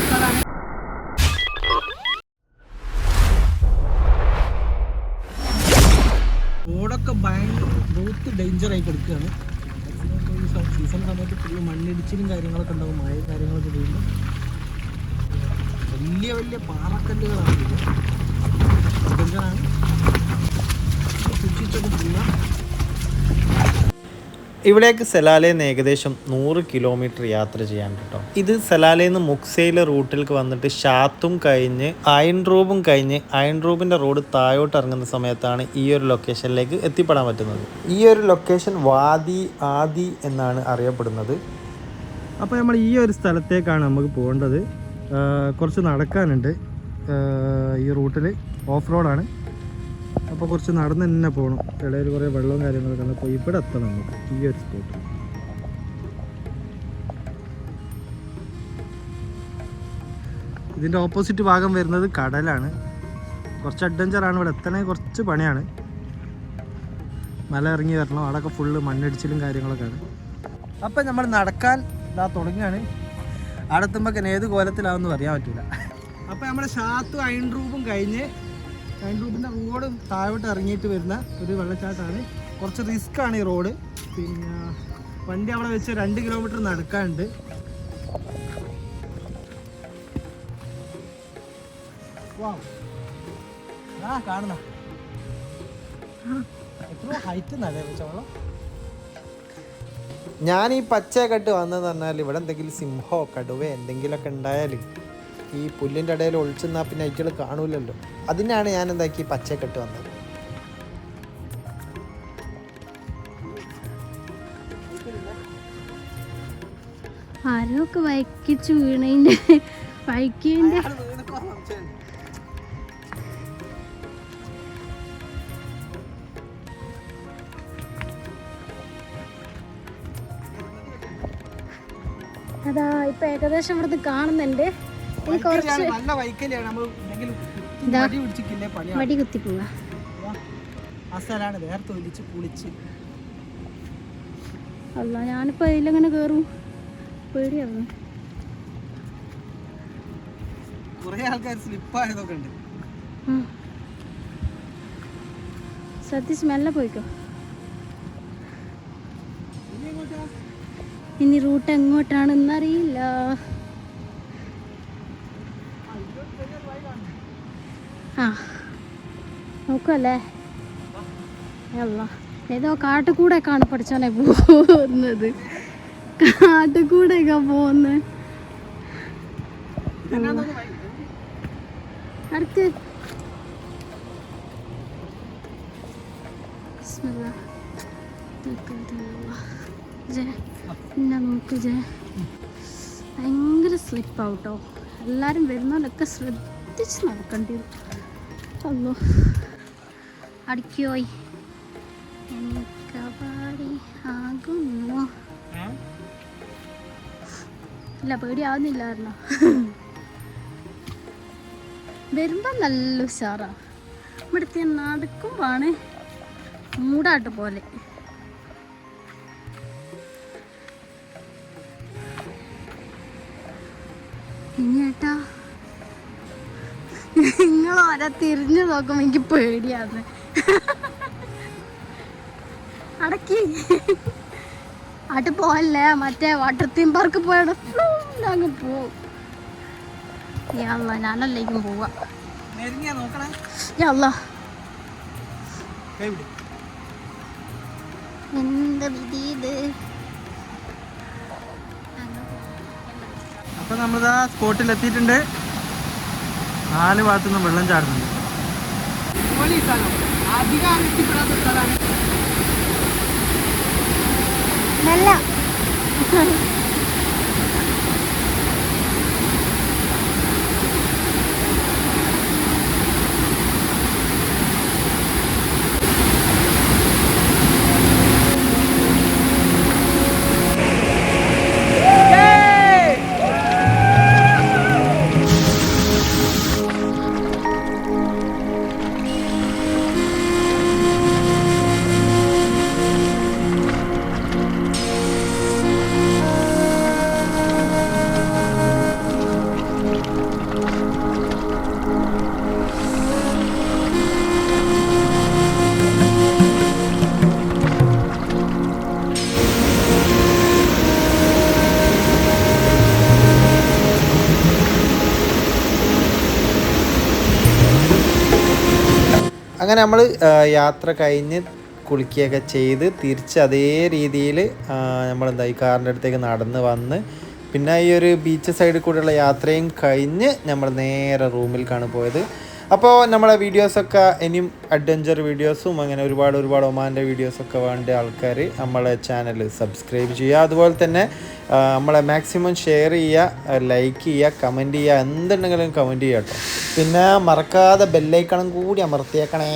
സ്ഥലമാണ് റോഡൊക്കെ ഭയങ്കര ബൂത്ത് ആയി കിടക്കുകയാണ്. സീസൺ സമയത്ത് ഫുള്ള് മണ്ണിടിച്ചിലും കാര്യങ്ങളൊക്കെ ഉണ്ടാവും മഴ കാര്യങ്ങളൊക്കെ പെയ്യുമ്പോൾ വലിയ വലിയ പാറക്കല്ലുകളാണ് ഡേഞ്ചറാണ് സൂക്ഷിച്ചൊക്കെ പോവുക ഇവിടേക്ക് സലാലയിൽ നിന്ന് ഏകദേശം നൂറ് കിലോമീറ്റർ യാത്ര ചെയ്യാൻ കേട്ടോ. ഇത് സലാലയിൽ നിന്ന് മുക്സയിലെ റൂട്ടിലേക്ക് വന്നിട്ട് ഷാത്തും കഴിഞ്ഞ് അയൺ റൂബും കഴിഞ്ഞ് അയൺ റോഡ് താഴോട്ട് ഇറങ്ങുന്ന സമയത്താണ് ഈ ഒരു ലൊക്കേഷനിലേക്ക് എത്തിപ്പെടാൻ പറ്റുന്നത്. ഈ ഒരു ലൊക്കേഷൻ വാദി ആദി എന്നാണ് അറിയപ്പെടുന്നത്. അപ്പോൾ നമ്മൾ ഈ ഒരു സ്ഥലത്തേക്കാണ് നമുക്ക് പോകേണ്ടത്. കുറച്ച് നടക്കാനുണ്ട്. ഈ റൂട്ടിൽ ഓഫ് റോഡാണ്. അപ്പോൾ കുറച്ച് നടന്ന് തന്നെ പോകണം ഇടയിൽ കുറേ വെള്ളവും കാര്യങ്ങളൊക്കെ അപ്പോൾ ഇവിടെ എത്തണം നമുക്ക്. ഈ ഒരു സ്പോട്ട് ഇതിന്റെ ഓപ്പോസിറ്റ് ഭാഗം വരുന്നത് കടലാണ്. കുറച്ച് അഡ്വഞ്ചറാണ് ഇവിടെ എത്തണേ. കുറച്ച് പണിയാണ്. മല ഇറങ്ങി വരണം. അവിടെയൊക്കെ ഫുള്ള് മണ്ണിടിച്ചിലും കാര്യങ്ങളൊക്കെയാണ് അപ്പം നമ്മൾ നടക്കാൻ ഇതാ തുടങ്ങിയാണ് അവിടെ എത്തുമ്പോൾ ഏത് കോലത്തിലാവുമെന്ന് പറയാൻ പറ്റില്ല അപ്പം നമ്മുടെ ഷാത്തും അയൺ റൂബും കഴിഞ്ഞ് അയൺ റൂബിന്റെ റോഡ് താഴോട്ട് ഇറങ്ങിയിട്ട് വരുന്ന ഒരു വെള്ളച്ചാട്ടമാണ്. കുറച്ച് റിസ്ക് ആണ് ഈ റോഡ് പിന്നെ വണ്ടി അവിടെ വെച്ച് രണ്ട് കിലോമീറ്റർ നടക്കാനുണ്ട്. കാണുന്ന. എത്ര ഹൈറ്റ് നല്ല ഞാൻ ഈ പച്ചക്കെട്ട് വന്നതെന്ന് പറഞ്ഞാൽ ഇവിടെ എന്തെങ്കിലും സിംഹമോ കടുവ എന്തെങ്കിലുമൊക്കെ ഉണ്ടായാൽ ഈ പുല്ലിന്റെ ഇടയിൽ ഒളിച്ചെന്നാൽ പിന്നെ അയറ്റുകൾ കാണൂലല്ലോ. അതിനാണ് ഞാൻ എന്താക്കി പച്ചക്കെട്ട് വന്നത്. ആരൊക്കെ വയക്കിച്ച് വീണതിന്റെ വയക്കിന്റെ അതാ ഇപ്പൊ ഏകദേശം ഇവിടുന്ന് കാണുന്നുണ്ട്. നല്ല വൈക്കലാണ് നമ്മൾ കുത്തി ഇതാ. മടി പിടിച്ചിട്ടില്ലേ പണിയാണ് വടി കുത്തി പോവാ ആ സ്ഥലമാണ്. വേർത്ത് ഒലിച്ച് കുളിച്ച്. അല്ല ഞാനിപ്പോ അതിലെങ്ങനെ കേറും. പേടിയാവും കുറേ ആൾക്കാർ സ്ലിപ്പായതൊക്കെ ഉണ്ട്. മെല്ലെ പോയിക്കോ. ഇനി റൂട്ട് എങ്ങോട്ടാണെന്ന് അറിയില്ല ആ നോക്കുമല്ലേ അല്ല ഏതോ കാട്ടുകൂടെയൊക്കെയാണ് പഠിച്ചോനെ പോകുന്നത്. കാട്ടുകൂടെയൊക്കെ പോകുന്നത്. ഭയങ്കര സ്ലിപ്പ് ഔട്ടോ എല്ലാരും വരുന്നവരൊക്കെ ശ്രദ്ധിച്ച് നടക്കേണ്ടി വരും. അല്ലോ അടിക്കോയി എനിക്കപാടി ആകുന്നു? ഇല്ല പേടിയാവുന്നില്ലായിരുന്നോ? വരുമ്പോ നല്ല ഉഷാറാ. ഇവിടുത്തെ നടക്കുമ്പാണ് മൂടാട്ട് പോലെ. ഇനി ഏട്ടാ നിങ്ങൾ ഓരോ തിരിഞ്ഞു നോക്കുമ്പോ എനിക്ക് പേടിയാന്ന്. അടക്കി. അട്ട് പോവല്ലേ? മറ്റേ വാട്ടർ തീം പാർക്ക് പോയാണ്. അങ്ങ് പോവും. യാള്ള ഞാനല്ലേക്കും പോവാ. വിട്. എന്ത് വിധി ഇത്? അപ്പൊ നമ്മളിതാ സ്പോട്ടിൽ എത്തിയിട്ടുണ്ട് നാല് ഭാഗത്തുനിന്ന് വെള്ളം ചാടുന്നുണ്ട്. അധികം എത്തിപ്പെടാത്ത സ്ഥലമാണ് നല്ല അങ്ങനെ നമ്മൾ യാത്ര കഴിഞ്ഞ് കുളിക്കുകയൊക്കെ ചെയ്ത് തിരിച്ച് അതേ രീതിയിൽ നമ്മളെന്താ ഈ കാറിന്റെ അടുത്തേക്ക് നടന്ന് വന്ന് പിന്നെ ഈ ഒരു ബീച്ച് സൈഡിൽ കൂടെയുള്ള യാത്രയും കഴിഞ്ഞ് നമ്മൾ നേരെ റൂമിലേക്കാണ് പോയത്. അപ്പോൾ നമ്മളെ വീഡിയോസൊക്കെ ഇനിയും അഡ്വഞ്ചർ വീഡിയോസും അങ്ങനെ ഒരുപാട് ഒരുപാട് ഒമാന്റെ വീഡിയോസൊക്കെ വേണ്ട ആൾക്കാർ നമ്മളെ ചാനൽ സബ്സ്ക്രൈബ് ചെയ്യുക. അതുപോലെ തന്നെ നമ്മളെ മാക്സിമം ഷെയർ ചെയ്യുക ലൈക്ക് ചെയ്യുക കമന്റ് ചെയ്യുക എന്തുണ്ടെങ്കിലും കമന്റ് ചെയ്യാം കേട്ടോ. പിന്നെ മറക്കാതെ ബെല്ലൈക്കണം കൂടി അമർത്തിയേക്കണേ.